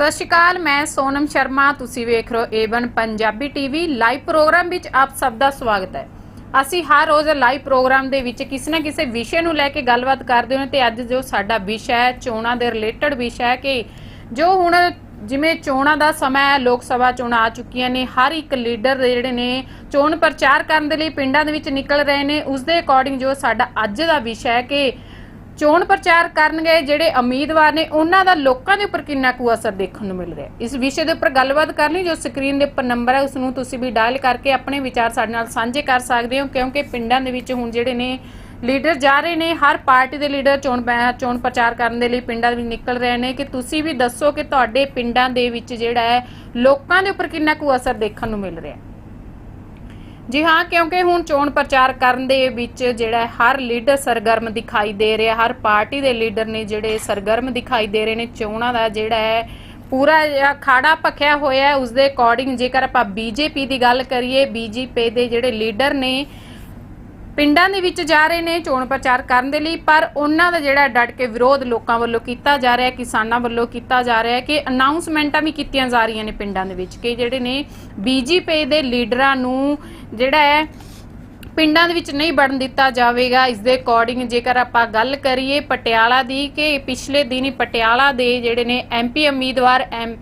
ਸਤਿ ਸ਼੍ਰੀ ਅਕਾਲ, ਮੈਂ ਸੋਨਮ ਸ਼ਰਮਾ, ਤੁਸੀਂ ਵੇਖ ਰਹੇ ਹੋ A one Punjabi TV live programme ਵਿੱਚ ਆਪ ਸਭ ਦਾ ਸਵਾਗਤ ਹੈ। ਅਸੀਂ ਹਰ ਰੋਜ਼ ਲਾਈਵ ਪ੍ਰੋਗਰਾਮ ਦੇ ਵਿੱਚ ਕਿਸੇ ਨਾ ਕਿਸੇ ਵਿਸ਼ੇ ਨੂੰ ਲੈ ਕੇ ਗੱਲਬਾਤ ਕਰਦੇ ਹਾਂ ਤੇ ਅੱਜ ਜੋ ਸਾਡਾ ਵਿਸ਼ਾ ਹੈ, ਚੋਣਾਂ ਦੇ ਰਿਲੇਟਡ ਵਿਸ਼ਾ ਹੈ ਕਿ ਜੋ ਹੁਣ ਜਿਵੇਂ ਚੋਣਾਂ ਦਾ ਸਮਾਂ ਹੈ, ਲੋਕ ਸਭਾ ਚੋਣਾਂ ਆ ਚੁੱਕੀਆਂ ਨੇ, ਹਰ ਇੱਕ ਲੀਡਰ ਜਿਹੜੇ ਨੇ ਚੋਣ ਪ੍ਰਚਾਰ ਕਰਨ ਦੇ ਲਈ ਪਿੰਡਾਂ ਦੇ ਵਿੱਚ ਨਿਕਲ ਰਹੇ ਨੇ ਉਸ ਦੇ ਅਕੋਰਡਿੰਗ ਜੋ ਸਾਡਾ ਅੱਜ ਦਾ ਵਿਸ਼ਾ ਹੈ ਕਿ ਚੋਣ ਪ੍ਰਚਾਰ ਕਰਨ ਗਏ ਜਿਹੜੇ ਉਮੀਦਵਾਰ ਨੇ, ਉਹਨਾਂ ਦਾ ਲੋਕਾਂ ਦੇ ਉੱਪਰ ਕਿੰਨਾ ਕੁ ਅਸਰ ਦੇਖਣ ਨੂੰ ਮਿਲ ਰਿਹਾ ਇਸ ਵਿਸ਼ੇ ਦੇ ਉੱਪਰ ਗੱਲਬਾਤ ਕਰਨ ਲਈ, ਜੋ ਸਕਰੀਨ ਦੇ ਉੱਪਰ ਨੰਬਰ ਹੈ ਉਸ ਨੂੰ ਤੁਸੀਂ ਵੀ ਡਾਇਲ ਕਰਕੇ ਆਪਣੇ ਵਿਚਾਰ ਸਾਡੇ ਨਾਲ ਸਾਂਝੇ ਕਰ ਸਕਦੇ ਹੋ, ਕਿਉਂਕਿ ਪਿੰਡਾਂ ਦੇ ਵਿੱਚ ਹੁਣ ਜਿਹੜੇ ਨੇ ਲੀਡਰ ਜਾ ਰਹੇ ਨੇ, ਹਰ ਪਾਰਟੀ ਦੇ ਲੀਡਰ ਚੋਣ ਪੈ- ਚੋਣ ਪ੍ਰਚਾਰ ਕਰਨ ਦੇ ਲਈ ਪਿੰਡਾਂ ਵਿੱਚ ਨਿਕਲ ਰਹੇ ਨੇ। ਕਿ ਤੁਸੀਂ ਵੀ ਦੱਸੋ ਕਿ ਤੁਹਾਡੇ ਪਿੰਡਾਂ ਦੇ ਵਿੱਚ ਜਿਹੜਾ ਹੈ, ਲੋਕਾਂ ਦੇ ਉੱਪਰ ਕਿੰਨਾ ਕੁ ਅਸਰ ਦੇਖਣ ਨੂੰ ਮਿਲ ਰਿਹਾ ਹੈ। ਜੀ ਹਾਂ, ਕਿਉਂਕਿ ਹੁਣ ਚੋਣ ਪ੍ਰਚਾਰ ਕਰਨ ਦੇ ਵਿੱਚ ਜਿਹੜਾ ਹਰ ਲੀਡਰ ਸਰਗਰਮ ਦਿਖਾਈ ਦੇ ਰਿਹਾ, ਹਰ ਪਾਰਟੀ ਦੇ ਲੀਡਰ ਨੇ ਜਿਹੜੇ ਸਰਗਰਮ ਦਿਖਾਈ ਦੇ ਰਹੇ ਨੇ, ਚੋਣਾਂ ਦਾ ਜਿਹੜਾ ਹੈ ਪੂਰਾ ਖਾੜਾ ਭਖਿਆ ਹੋਇਆ ਹੈ। ਉਸ ਦੇ ਅਕੋਰਡਿੰਗ ਜੇਕਰ ਆਪਾਂ ਬੀਜੇਪੀ ਦੀ ਗੱਲ ਕਰੀਏ, ਬੀਜੇਪੀ ਦੇ ਜਿਹੜੇ ਲੀਡਰ ਨੇ ਪਿੰਡਾਂ ਦੇ ਵਿੱਚ ਜਾ ਰਹੇ ਨੇ, ਚੋਣ ਪ੍ਰਚਾਰ ਕਰਨ ਦੇ ਲਈ, ਪਰ ਉਹਨਾਂ ਦਾ ਜਿਹੜਾ ਡਟ ਕੇ ਵਿਰੋਧ ਲੋਕਾਂ ਵੱਲੋਂ ਕੀਤਾ ਜਾ ਰਿਹਾ ਹੈ, ਕਿਸਾਨਾਂ ਵੱਲੋਂ ਕੀਤਾ ਜਾ ਰਿਹਾ ਹੈ ਕਿ ਅਨਾਉਂਸਮੈਂਟਾਂ ਵੀ ਕੀਤੀਆਂ ਜਾ ਰਹੀਆਂ ਨੇ ਪਿੰਡਾਂ ਦੇ ਵਿੱਚ ਕਿ ਜਿਹੜੇ ਨੇ ਬੀਜੇਪੀ ਦੇ ਲੀਡਰਾਂ ਨੂੰ ਜਿਹੜਾ ਹੈ, ਪਿੰਡਾਂ ਦੇ ਵਿੱਚ ਨਹੀਂ ਵੜਨ ਦਿੱਤਾ ਜਾਵੇਗਾ। ਇਸ ਦੇ ਅਕੋਰਡਿੰਗ ਜੇਕਰ ਆਪਾਂ ਗੱਲ ਕਰੀਏ ਪਟਿਆਲਾ ਦੀ ਕਿ ਪਿਛਲੇ ਦਿਨ ਪਟਿਆਲਾ ਦੇ ਜਿਹੜੇ ਨੇ ਐਮਪੀ ਉਮੀਦਵਾਰ ਐਮ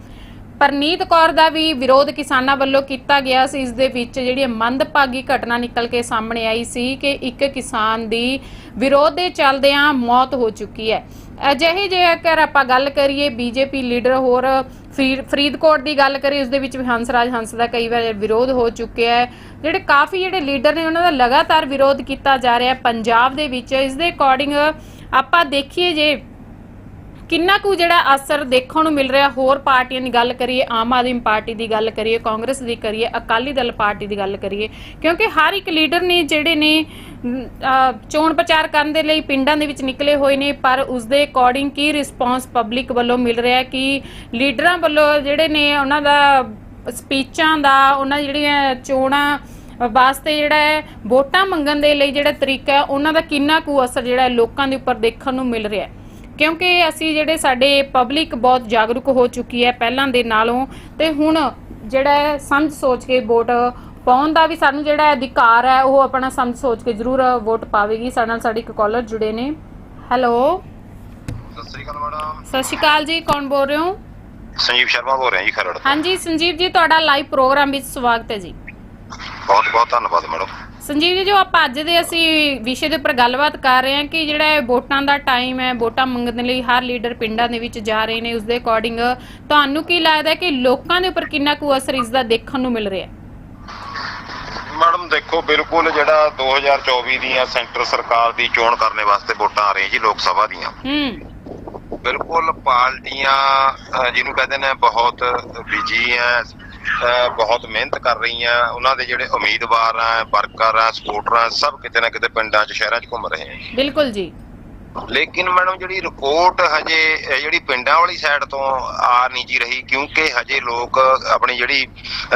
ਪਰਨੀਤ ਕੌਰ ਦਾ ਵੀ ਵਿਰੋਧ ਕਿਸਾਨਾਂ ਵੱਲੋਂ ਕੀਤਾ ਗਿਆ ਸੀ। ਇਸ ਦੇ ਵਿੱਚ ਜਿਹੜੀ ਮੰਦਭਾਗੀ ਘਟਨਾ ਨਿਕਲ ਕੇ ਸਾਹਮਣੇ ਆਈ ਸੀ ਕਿ ਇੱਕ ਕਿਸਾਨ ਦੀ ਵਿਰੋਧ ਦੇ ਚੱਲਦਿਆਂ ਮੌਤ ਹੋ ਚੁੱਕੀ ਹੈ। ਅਜਿਹੇ ਜੇਕਰ ਆਪਾਂ ਗੱਲ ਕਰੀਏ, ਬੀਜੇਪੀ ਲੀਡਰ ਹੋਰ ਫਰੀ- ਫਰੀਦਕੋਟ ਦੀ ਗੱਲ ਕਰੀਏ, ਉਸ ਦੇ ਵਿੱਚ ਵੀ ਹੰਸਰਾਜ ਹੰਸ ਦਾ ਕਈ ਵਾਰ ਵਿਰੋਧ ਹੋ ਚੁੱਕਿਆ ਹੈ। ਜਿਹੜੇ ਕਾਫੀ ਜਿਹੜੇ ਲੀਡਰ ਨੇ, ਉਹਨਾਂ ਦਾ ਲਗਾਤਾਰ ਵਿਰੋਧ ਕੀਤਾ ਜਾ ਰਿਹਾ ਹੈ ਪੰਜਾਬ ਦੇ ਵਿੱਚ। ਇਸ ਦੇ ਅਕੋਰਡਿੰਗ ਆਪਾਂ ਦੇਖੀਏ ਜੇ ਕਿੰਨਾ ਕੁ ਜਿਹੜਾ ਅਸਰ ਦੇਖਣ ਨੂੰ ਮਿਲ ਰਿਹਾ? ਹੋਰ ਪਾਰਟੀਆਂ ਦੀ ਗੱਲ ਕਰੀਏ, ਆਮ ਆਦਮੀ ਪਾਰਟੀ ਦੀ ਗੱਲ ਕਰੀਏ, ਕਾਂਗਰਸ ਦੀ ਕਰੀਏ, ਅਕਾਲੀ ਦਲ ਪਾਰਟੀ ਦੀ ਗੱਲ ਕਰੀਏ, ਕਿਉਂਕਿ ਹਰ ਇੱਕ ਲੀਡਰ ਨੇ ਜਿਹੜੇ ਨੇ ਚੋਣ ਪ੍ਰਚਾਰ ਕਰਨ ਦੇ ਲਈ ਪਿੰਡਾਂ ਦੇ ਵਿੱਚ ਨਿਕਲੇ ਹੋਏ ਨੇ, ਪਰ ਉਸ ਦੇ ਅਕੋਰਡਿੰਗ ਕੀ ਰਿਸਪਾਂਸ ਪਬਲਿਕ ਵੱਲੋਂ ਮਿਲ ਰਿਹਾ ਕਿ ਲੀਡਰਾਂ ਵੱਲੋਂ ਜਿਹੜੇ ਨੇ ਉਹਨਾਂ ਦਾ ਸਪੀਚਾਂ ਦਾ, ਉਹਨਾਂ ਜਿਹੜੀਆਂ ਚੋਣਾਂ ਵਾਸਤੇ ਜਿਹੜਾ ਹੈ, ਵੋਟਾਂ ਮੰਗਣ ਦੇ ਲਈ ਜਿਹੜਾ ਤਰੀਕਾ ਹੈ, ਉਹਨਾਂ ਦਾ ਕਿੰਨਾ ਕੁ ਅਸਰ ਜਿਹੜਾ ਲੋਕਾਂ ਦੇ ਉੱਪਰ ਦੇਖਣ ਨੂੰ ਮਿਲ ਰਿਹਾ ਹੈ? ਕਿਉਂਕਿ ਅਸੀਂ ਜਿਹੜੇ ਸਾਡੇ ਪਬਲਿਕ ਬਹੁਤ ਜਾਗਰੂਕ ਹੋ ਚੁੱਕੀ ਹੈ ਪਹਿਲਾਂ ਦੇ ਨਾਲੋਂ ਤੇ ਹੁਣ ਜਿਹੜਾ ਸਮਝ ਸੋਚ ਕੇ ਵੋਟ ਪਾਉਣ ਦਾ ਵੀ ਸਾਨੂੰ ਜਿਹੜਾ ਅਧਿਕਾਰ ਹੈ ਉਹ ਆਪਣਾ ਸਮਝ ਸੋਚ ਕੇ ਜ਼ਰੂਰ ਵੋਟ ਪਾਵੇਗੀ। ਸਾਡੇ ਨਾਲ ਸਾਡੇ ਇੱਕ ਕਾਲਰ ਜੁੜੇ ਨੇ। ਹੈਲੋ ਸਤਿ ਸ੍ਰੀ ਅਕਾਲ ਮੈਡਮ। ਸਤਿ ਸ਼੍ਰੀ ਅਕਾਲ ਜੀ ਕੌਣ ਬੋਲ ਰਹੇ ਹੋ? ਸੰਜੀਵ ਸ਼ਰਮਾ ਬੋਲ ਰਿਹਾ ਜੀ ਖਰੜ ਤੋਂ। ਹਾਂਜੀ ਸੰਜੀਵ ਜੀ ਤੁਹਾਡਾ ਲਾਈਵ ਪ੍ਰੋਗਰਾਮ ਵਿੱਚ ਸਵਾਗਤ ਹੈ ਜੀ। ਬਹੁਤ ਬਹੁਤ ਧੰਨਵਾਦ ਮੈਡਮ। ਸੰਜੀਵ ਜੀ ਜੋ ਆਪਾਂ ਅੱਜ ਦੇ ਅਸੀਂ ਵਿਸ਼ੇ ਦੇ ਉੱਪਰ ਗੱਲਬਾਤ ਕਰ ਰਹੇ ਹਾਂ ਕਿ ਜਿਹੜਾ ਇਹ ਵੋਟਾਂ ਦਾ ਟਾਈਮ ਹੈ ਵੋਟਾਂ ਮੰਗਣ ਲਈ ਹਰ ਲੀਡਰ ਪਿੰਡਾਂ ਦੇ ਵਿੱਚ ਜਾ ਰਹੇ ਨੇ ਉਸ ਦੇ ਅਕੋਰਡਿੰਗ ਤੁਹਾਨੂੰ ਕੀ ਲੱਗਦਾ ਹੈ ਕਿ ਲੋਕਾਂ ਦੇ ਉੱਪਰ ਕਿੰਨਾ ਕੁ ਅਸਰ ਇਸ ਦਾ ਦੇਖਣ ਨੂੰ ਮਿਲ ਰਿਹਾ ਹੈ? ਮੈਡਮ ਦੇਖੋ ਬਿਲਕੁਲ ਜਿਹੜਾ 2024 ਦੀਆਂ ਸੈਂਟਰ ਸਰਕਾਰ ਦੀ ਚੋਣ ਕਰਨੇ ਵਾਸਤੇ ਵੋਟਾਂ ਆ ਰਹੀਆਂ ਜੀ ਲੋਕ ਸਭਾ ਦੀਆਂ। ਹੂੰ। ਬਿਲਕੁਲ ਪਾਰਟੀਆਂ ਅਹ, ਜਿਹਨੂੰ ਕਹਿੰਦੇ ਨੇ ਬਹੁਤ ਬਿਜ਼ੀ ਅਹ, ਬਹੁਤ ਮਿਹਨਤ ਕਰ ਰਹੀਆਂ। ਉਹਨਾਂ ਦੇ ਜਿਹੜੇ ਉਮੀਦਵਾਰ ਆ ਵਰਕਰ ਆ ਸਪੋਰਟਰ ਆ ਸਭ ਕਿਤੇ ਨਾ ਕਿਤੇ ਪਿੰਡਾਂ 'ਚ ਸ਼ਹਿਰਾਂ 'ਚ ਘੁੰਮ ਰਹੇ ਆ। ਬਿਲਕੁਲ ਜੀ। ਲੇਕਿਨ ਮੈਡਮ ਜਿਹੜੀ ਰਿਪੋਰਟ ਹਜੇ ਜਿਹੜੀ ਪਿੰਡਾਂ ਵਾਲੀ ਸਾਈਡ ਤੋਂ ਆ ਨਹੀਂ ਜੀ ਰਹੀ ਕਿਉਂਕਿ ਹਜੇ ਲੋਕ ਆਪਣੀ ਜਿਹੜੀ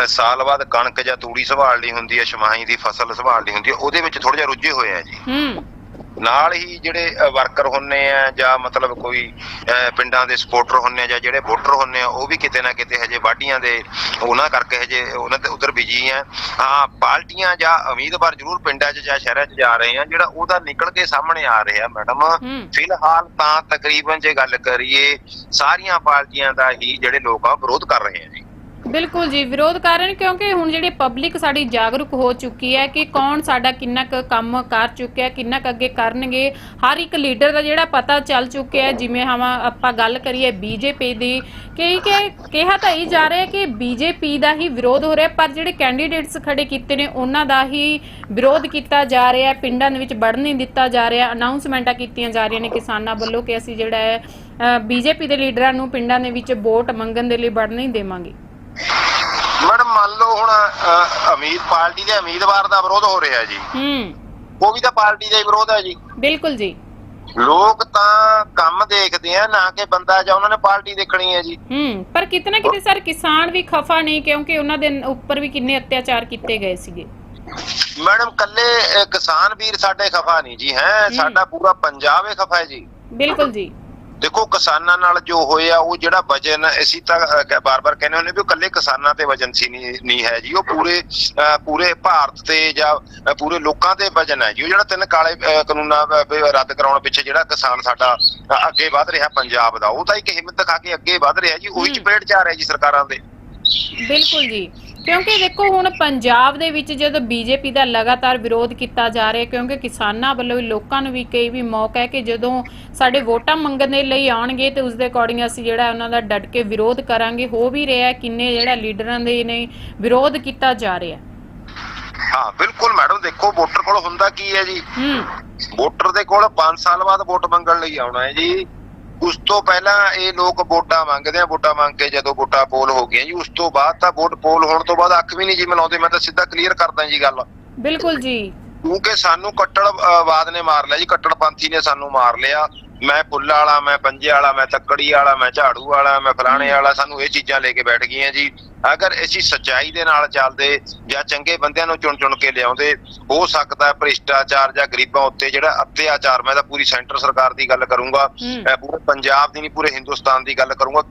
ਸਾਲ ਬਾਅਦ ਕਣਕ ਜਾਂ ਤੂੜੀ ਸੰਭਾਲਣੀ ਹੁੰਦੀ ਹੈ ਛਮਾਹੀ ਦੀ ਫਸਲ ਸੰਭਾਲਣੀ ਹੁੰਦੀ ਹੈ ਉਹਦੇ ਵਿੱਚ ਥੋੜਾ ਜਿਹਾ ਰੁੱਝੇ ਹੋਏ ਆ ਜੀ। ਹੂੰ। ਨਾਲ ਹੀ ਜਿਹੜੇ ਵਰਕਰ ਹੁੰਨੇ ਆ ਜਾਂ ਮਤਲਬ ਕੋਈ ਪਿੰਡਾਂ ਦੇ ਸਪੋਰਟਰ ਹੁੰਨੇ ਆ ਜਾਂ ਜਿਹੜੇ ਵੋਟਰ ਹੁੰਨੇ ਆ ਉਹ ਵੀ ਕਿਤੇ ਨਾ ਕਿਤੇ ਹਜੇ ਵਾਢੀਆਂ ਦੇ ਉਹਨਾਂ ਕਰਕੇ ਹਜੇ ਉਹਨਾਂ ਦੇ ਉਧਰ ਬਿਜ਼ੀ ਆ। ਹਾਂ ਪਾਰਟੀਆਂ ਜਾਂ ਉਮੀਦਵਾਰ ਜ਼ਰੂਰ ਪਿੰਡਾਂ 'ਚ ਜਾਂ ਸ਼ਹਿਰਾਂ 'ਚ ਜਾ ਰਹੇ ਆ ਜਿਹੜਾ ਉਹਦਾ ਨਿਕਲ ਕੇ ਸਾਹਮਣੇ ਆ ਰਿਹਾ ਮੈਡਮ ਫਿਲਹਾਲ ਤਾਂ ਤਕਰੀਬਨ ਜੇ ਗੱਲ ਕਰੀਏ ਸਾਰੀਆਂ ਪਾਰਟੀਆਂ ਦਾ ਹੀ ਜਿਹੜੇ ਲੋਕ ਆ ਵਿਰੋਧ ਕਰ ਰਹੇ ਆ ਜੀ। ਬਿਲਕੁਲ ਜੀ, ਵਿਰੋਧ ਕਰ ਰਹੇ ਨੇ ਕਿਉਂਕਿ ਹੁਣ ਜਿਹੜੀ ਪਬਲਿਕ ਸਾਡੀ ਜਾਗਰੂਕ ਹੋ ਚੁੱਕੀ ਹੈ ਕਿ ਕੌਣ ਸਾਡਾ ਕਿੰਨਾ ਕੁ ਕੰਮ ਕਰ ਚੁੱਕਿਆ, ਕਿੰਨਾ ਕੁ ਅੱਗੇ ਕਰਨਗੇ, ਹਰ ਇੱਕ ਲੀਡਰ ਦਾ ਜਿਹੜਾ ਪਤਾ ਚੱਲ ਚੁੱਕਿਆ ਹੈ, ਜਿਵੇਂ ਹਮ ਆਪਾਂ ਗੱਲ ਕਰੀਏ ਬੀਜੇਪੀ ਦੀ, ਕਿ ਕਿ ਕਿਹਾ ਤਾਂ ਇਹ ਜਾ ਰਿਹਾ ਕਿ ਬੀਜੇਪੀ ਦਾ ਹੀ ਵਿਰੋਧ ਹੋ ਰਿਹਾ ਪਰ ਜਿਹੜੇ ਕੈਂਡੀਡੇਟਸ ਖੜੇ ਕੀਤੇ ਨੇ, ਉਹਨਾਂ ਦਾ ਹੀ ਵਿਰੋਧ ਕੀਤਾ ਜਾ ਰਿਹਾ ਪਿੰਡਾਂ ਦੇ ਵਿੱਚ ਵੜਨ ਨਹੀਂ ਦਿੱਤਾ ਜਾ ਰਿਹਾ ਅਨਾਉਂਸਮੈਂਟਾਂ ਕੀਤੀਆਂ ਜਾ ਰਹੀਆਂ ਨੇ ਕਿਸਾਨਾਂ ਵੱਲੋਂ ਕਿ ਅਸੀਂ ਜਿਹੜਾ ਹੈ ਬੀਜੇਪੀ ਦੇ ਲੀਡਰਾਂ ਨੂੰ ਪਿੰਡਾਂ ਦੇ ਵਿੱਚ ਵੋਟ ਮੰਗਣ ਦੇ ਲਈ ਵੜਨ ਨਹੀਂ ਦੇਵਾਂਗੇ। ਉਮੀਦ ਪਾਰਟੀ ਦੇ ਉਮੀਦਵਾਰ ਦਾ ਵਿਰੋਧ ਹੋ ਰਿਹਾ ਜੀ। ਹੂੰ। ਉਹ ਵੀ ਤਾਂ ਪਾਰਟੀ ਦਾ ਹੀ ਵਿਰੋਧ ਹੈ ਜੀ। ਬਿਲਕੁਲ ਜੀ। ਲੋਕ ਤਾਂ ਕੰਮ ਦੇਖਦੇ ਆ ਨਾ ਕਿ ਬੰਦਾ ਜਾਂ ਉਹਨਾਂ ਨੇ ਪਾਰਟੀ ਦੇਖਣੀ ਹੈ ਜੀ। ਹੂੰ ਪਰ ਕਿਤੇ ਨਾ ਕਿਤੇ ਸਰ ਕਿਸਾਨ ਵੀ ਖਫਾ ਨਹੀਂ ਕਿਉਂਕਿ ਉਹਨਾਂ ਦੇ ਉੱਪਰ ਵੀ ਕਿੰਨੇ ਅਤਿਆਚਾਰ ਕੀਤੇ ਗਏ ਸੀਗੇ। ਮੈਡਮ ਕੱਲੇ ਕਿਸਾਨ ਵੀਰ ਸਾਡੇ ਖਫਾ ਨਹੀਂ ਜੀ ਹੈ। ਸਾਡਾ ਪੂਰਾ ਪੰਜਾਬ ਹੀ ਖਫਾ ਹੈ ਜੀ। ਬਿਲਕੁਲ ਜੀ। ਦੇਖੋ ਕਿਸਾਨਾਂ ਨਾਲ ਜੋ ਹੋਇਆ ਉਹ ਜਿਹੜਾ ਵਜਨ ਅਸੀਂ ਤਾਂ ਬਾਰ-ਬਾਰ ਕਹਿੰਦੇ ਹੁੰਦੇ ਵੀ ਉਹ ਇਕੱਲੇ ਕਿਸਾਨਾਂ ਤੇ ਵਜਨ ਸੀ ਨਹੀਂ ਹੈ ਜੀ। ਉਹ ਪੂਰੇ ਪੂਰੇ ਭਾਰਤ ਤੇ ਜਾਂ ਪੂਰੇ ਲੋਕਾਂ ਤੇ ਵਜਨ ਹੈ ਜੀ। ਉਹ ਜਿਹੜਾ ਤਿੰਨ ਕਾਲੇ ਕਾਨੂੰਨਾਂ ਰੱਦ ਕਰਾਉਣ ਪਿੱਛੇ ਜਿਹੜਾ ਕਿਸਾਨ ਸਾਡਾ ਅੱਗੇ ਵਧ ਰਿਹਾ ਪੰਜਾਬ ਦਾ ਉਹ ਤਾਂ ਇੱਕ ਹਿੰਮਤ ਦਿਖਾ ਕੇ ਅੱਗੇ ਵਧ ਰਿਹਾ ਜੀ। ਉਹੀ। ਚਪੇਟ ਚ ਆ ਰਿਹਾ ਜੀ ਸਰਕਾਰਾਂ ਦੇ ਬਿਲਕੁਲ ਜੀ। ਕਿਉਂਕਿ ਦੇਖੋ ਹੁਣ ਪੰਜਾਬ ਦੇ ਵਿੱਚ ਜਦੋਂ ਬੀਜੇਪੀ ਦਾ ਲਗਾਤਾਰ ਵਿਰੋਧ ਕੀਤਾ ਜਾ ਰਿਹਾ ਕਿਉਂਕਿ ਕਿਸਾਨਾਂ ਵੱਲੋਂ ਵੀ ਲੋਕਾਂ ਨੂੰ ਵੀ ਕਈ ਵੀ ਮੌਕਾ ਹੈ ਕਿ ਜਦੋਂ ਸਾਡੇ ਵੋਟਾਂ ਮੰਗਣ ਦੇ ਲਈ ਆਉਣਗੇ ਤੇ ਉਸ ਦੇ ਅਕੋਰਡਿੰਗ ਅਸੀਂ ਜਿਹੜਾ ਉਹਨਾਂ ਦਾ ਡਟ ਕੇ ਵਿਰੋਧ ਕਰਾਂਗੇ ਹੋ ਵੀ ਰਿਹਾ ਕਿੰਨੇ ਜਿਹੜਾ ਲੀਡਰਾਂ ਦੇ ਨੇ ਵਿਰੋਧ ਕੀਤਾ ਜਾ ਰਿਹਾ ਹੈ। ਹਾਂ ਬਿਲਕੁਲ ਮੈਡਮ ਦੇਖੋ ਵੋਟਰ ਕੋਲ ਹੁੰਦਾ ਕੀ ਹੈ ਜੀ? ਹੂੰ। ਵੋਟਰ ਦੇ ਕੋਲ 5 ਸਾਲ ਬਾਅਦ ਵੋਟ ਮੰਗਣ ਲਈ ਆਉਣਾ ਹੈ ਜੀ। ਉਸ ਤੋਂ ਪਹਿਲਾਂ ਇਹ ਲੋਕ ਵੋਟਾਂ ਮੰਗਦੇ ਆ ਵੋਟਾਂ ਮੰਗ ਕੇ ਜਦੋਂ ਵੋਟਾਂ ਪੋਲ ਹੋ ਗਈਆਂ ਜੀ ਉਸ ਤੋਂ ਬਾਅਦ ਤਾਂ ਵੋਟ ਪੋਲ ਹੋਣ ਤੋਂ ਬਾਅਦ ਅੱਖ ਵੀ ਨਹੀਂ ਜੀ ਮਿਲਾਉਂਦੇ ਮੈਂ ਤਾਂ ਸਿੱਧਾ ਕਲੀਅਰ ਕਰਦਾ ਜੀ ਗੱਲ। ਬਿਲਕੁਲ ਜੀ। ਕਿਉਂਕਿ ਸਾਨੂੰ ਕੱਟੜਵਾਦ ਨੇ ਮਾਰ ਲਿਆ ਜੀ ਕੱਟੜਪੰਥੀ ਨੇ ਸਾਨੂੰ ਮਾਰ ਲਿਆ। ਮੈਂ ਪੁੱਲਾ ਵਾਲਾ ਮੈਂ ਪੰਜੇ ਵਾਲਾ ਮੈਂ ਤੱਕੜੀ ਵਾਲਾ ਮੈਂ ਝਾੜੂ ਵਾਲਾ ਮੈਂ ਫਲਾਣੇ ਵਾਲਾ ਸਾਨੂੰ ਇਹ ਚੀਜ਼ਾਂ ਲੈ ਕੇ ਬੈਠ ਗਈਆਂ ਜੀ। ਅਗਰ ਅਸੀਂ ਸੱਚਾਈ ਦੇ ਨਾਲ ਚੱਲਦੇ ਜਾਂ ਚੰਗੇ ਬੰਦਿਆਂ ਨੂੰ ਚੁਣ ਚੁਣ ਕੇ ਲਿਆਉਂਦੇ ਹੋ ਸਕਦਾ ਹੈ ਭ੍ਰਿਸ਼ਟਾਚਾਰ ਜਾਂ ਗਰੀਬਾਂ ਉੱਤੇ ਜਿਹੜਾ ਅਤਿਆਚਾਰ ਮੈਂ ਤਾਂ ਪੂਰੀ ਸੈਂਟਰ ਸਰਕਾਰ ਦੀ ਗੱਲ ਕਰੂੰਗਾ ਪੂਰੇ ਪੰਜਾਬ ਦੀ ਨਹੀਂ ਪੂਰੇ ਹਿੰਦੁਸਤਾਨ ਦੀ ਗੱਲ ਕਰੂੰਗਾ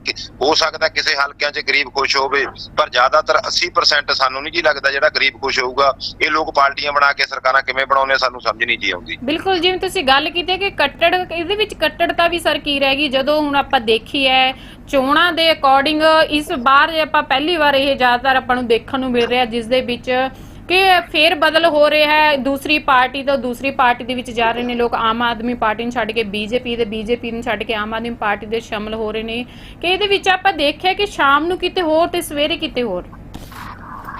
ਹੋ ਸਕਦਾ ਕਿਸੇ ਹਲਕਿਆਂ 'ਚ ਗਰੀਬ ਖੁਸ਼ ਹੋਵੇ ਪਰ ਜ਼ਿਆਦਾਤਰ 80% ਸਾਨੂੰ ਨਹੀਂ ਜੀ ਲੱਗਦਾ ਜਿਹੜਾ ਗਰੀਬ ਖੁਸ਼ ਹੋਊਗਾ। ਇਹ ਲੋਕ ਪਾਰਟੀਆਂ ਬਣਾ ਕੇ ਸਰਕਾਰਾਂ ਕਿਵੇਂ ਬਣਾਉਂਦੇ ਸਾਨੂੰ ਸਮਝ ਨਹੀਂ ਜੀ ਆਉਂਦੀ। ਬਿਲਕੁਲ ਜਿਵੇਂ ਤੁਸੀਂ ਗੱਲ ਕੀਤੀ ਕਿ ਕੱਟੜ ਇਹਦੇ ਵਿੱਚ ਕੱਟੜਤਾ ਵੀ ਸਰ ਕੀ ਰਹਿ ਜਦੋਂ ਹੁਣ ਆਪਾਂ ਦੇਖੀ ਹੈ ਚੋਣਾਂ ਦੇ ਅਕੋਰਡਿੰਗ ਇਸ ਵਾਰ ਆਪਾਂ ਪਹਿਲੀ ਵਾਰ ਇਹ ਜ਼ਿਆਦਾਤਰ ਆਪਾਂ ਨੂੰ ਦੇਖਣ ਨੂੰ ਮਿਲ ਰਿਹਾ ਜਿਸ ਦੇ ਵਿੱਚ ਕਿ ਫੇਰ ਬਦਲ ਹੋ ਰਿਹਾ ਹੈ। ਦੂਸਰੀ ਪਾਰਟੀ ਤੋਂ ਦੂਸਰੀ ਪਾਰਟੀ ਦੇ ਵਿੱਚ ਜਾ ਰਹੇ ਨੇ ਲੋਕ। ਆਮ ਆਦਮੀ ਪਾਰਟੀ ਨੂੰ ਛੱਡ ਕੇ ਬੀਜੇਪੀ ਤੇ ਬੀਜੇਪੀ ਨੂੰ ਛੱਡ ਕੇ ਆਮ ਆਦਮੀ ਪਾਰਟੀ ਦੇ ਸ਼ਾਮਲ ਹੋ ਰਹੇ ਨੇ। ਕਿ ਇਹਦੇ ਵਿੱਚ ਆਪਾਂ ਦੇਖਿਆ ਕਿ ਸ਼ਾਮ ਨੂੰ ਕਿਤੇ ਹੋਰ ਤੇ ਸਵੇਰੇ ਕਿਤੇ ਹੋਰ।